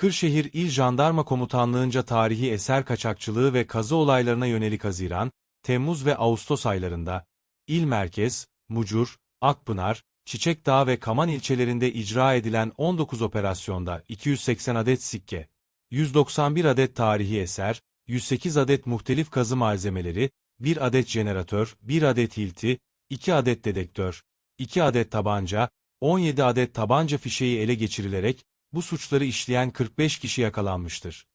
Kırşehir İl Jandarma Komutanlığı'nca tarihi eser kaçakçılığı ve kazı olaylarına yönelik Haziran, Temmuz ve Ağustos aylarında, İl Merkez, Mucur, Akpınar, Çiçekdağ ve Kaman ilçelerinde icra edilen 19 operasyonda 280 adet sikke, 191 adet tarihi eser, 108 adet muhtelif kazı malzemeleri, 1 adet jeneratör, 1 adet hilti, 2 adet dedektör, 2 adet tabanca, 17 adet tabanca fişeği ele geçirilerek, bu suçları işleyen 45 kişi yakalanmıştır.